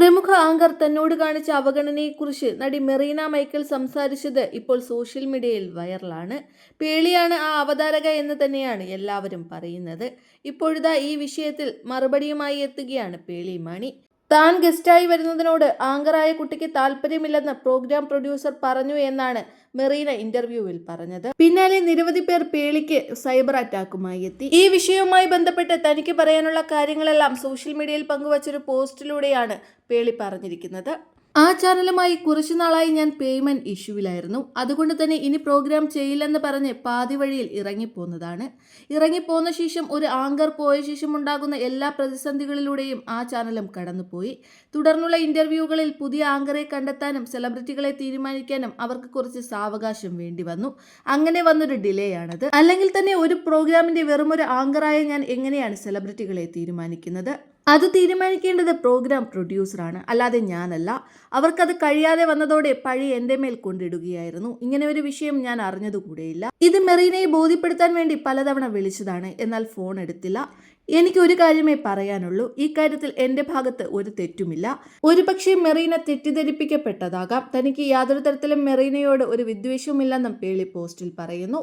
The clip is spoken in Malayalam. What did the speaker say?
പ്രമുഖ ആങ്കർ തന്നോട് കാണിച്ച അവഗണനയെക്കുറിച്ച് നടി മെറീന മൈക്കൽ സംസാരിച്ചത് ഇപ്പോൾ സോഷ്യൽ മീഡിയയിൽ വൈറലാണ്. പേളിയാണ് ആ അവതാരക എന്ന് തന്നെയാണ് എല്ലാവരും പറയുന്നത്. ഇപ്പോഴിതാ ഈ വിഷയത്തിൽ മറുപടിയുമായി എത്തുകയാണ് പേളി മാണി. താൻ ഗസ്റ്റായി വരുന്നതിനോട് ആങ്കറായ കുട്ടിക്ക് താല്പര്യമില്ലെന്ന് പ്രോഗ്രാം പ്രൊഡ്യൂസർ പറഞ്ഞു എന്നാണ് മെറീന ഇന്റർവ്യൂവിൽ പറഞ്ഞത്. പിന്നാലെ നിരവധി പേർ പേളിക്ക് സൈബർ അറ്റാക്കുമായി എത്തി. ഈ വിഷയവുമായി ബന്ധപ്പെട്ട് തനിക്ക് പറയാനുള്ള കാര്യങ്ങളെല്ലാം സോഷ്യൽ മീഡിയയിൽ പങ്കുവച്ചൊരു പോസ്റ്റിലൂടെയാണ് പേളി പറഞ്ഞിരിക്കുന്നത്. ആ ചാനലുമായി കുറച്ചു നാളായി ഞാൻ പേയ്മെന്റ് ഇഷ്യൂവിലായിരുന്നു. അതുകൊണ്ട് തന്നെ ഇനി പ്രോഗ്രാം ചെയ്യില്ലെന്ന് പറഞ്ഞ് പാതി വഴിയിൽ ഇറങ്ങിപ്പോന്നതാണ്. ഇറങ്ങിപ്പോന്ന ശേഷം ഒരു ആങ്കർ പോയ ശേഷം ഉണ്ടാകുന്ന എല്ലാ പ്രതിസന്ധികളിലൂടെയും ആ ചാനലും കടന്നുപോയി. തുടർന്നുള്ള ഇന്റർവ്യൂകളിൽ പുതിയ ആങ്കറെ കണ്ടെത്താനും സെലിബ്രിറ്റികളെ തീരുമാനിക്കാനും അവർക്ക് കുറച്ച് സാവകാശം വേണ്ടി വന്നു. അങ്ങനെ വന്നൊരു ഡിലേ ആണത് അല്ലെങ്കിൽ തന്നെ ഒരു പ്രോഗ്രാമിന്റെ വെറുമൊരു ആങ്കറായ ഞാൻ എങ്ങനെയാണ് സെലിബ്രിറ്റികളെ തീരുമാനിക്കുന്നത്? അത് തീരുമാനിക്കേണ്ടത് പ്രോഗ്രാം പ്രൊഡ്യൂസറാണ്. അല്ലാതെ ഞാനല്ല. അവർക്കത് കഴിയാതെ വന്നതോടെ പഴി എന്റെ മേൽ കൊണ്ടിടുകയായിരുന്നു. ഇങ്ങനെ ഒരു വിഷയം ഞാൻ അറിഞ്ഞതുകൂടെയില്ല. ഇത് മെറീനയെ ബോധ്യപ്പെടുത്താൻ വേണ്ടി പലതവണ വിളിച്ചതാണ്. എന്നാൽ ഫോൺ എടുത്തില്ല. എനിക്ക് ഒരു കാര്യമേ പറയാനുള്ളൂ. ഈ കാര്യത്തിൽ എന്റെ ഭാഗത്ത് ഒരു തെറ്റുമില്ല. ഒരുപക്ഷെ മെറീന തെറ്റിദ്ധരിപ്പിക്കപ്പെട്ടതാകാം. തനിക്ക് യാതൊരു തരത്തിലും മെറീനയോട് ഒരു വിദ്വേഷവുമില്ലെന്നും പേളി പോസ്റ്റിൽ പറയുന്നു.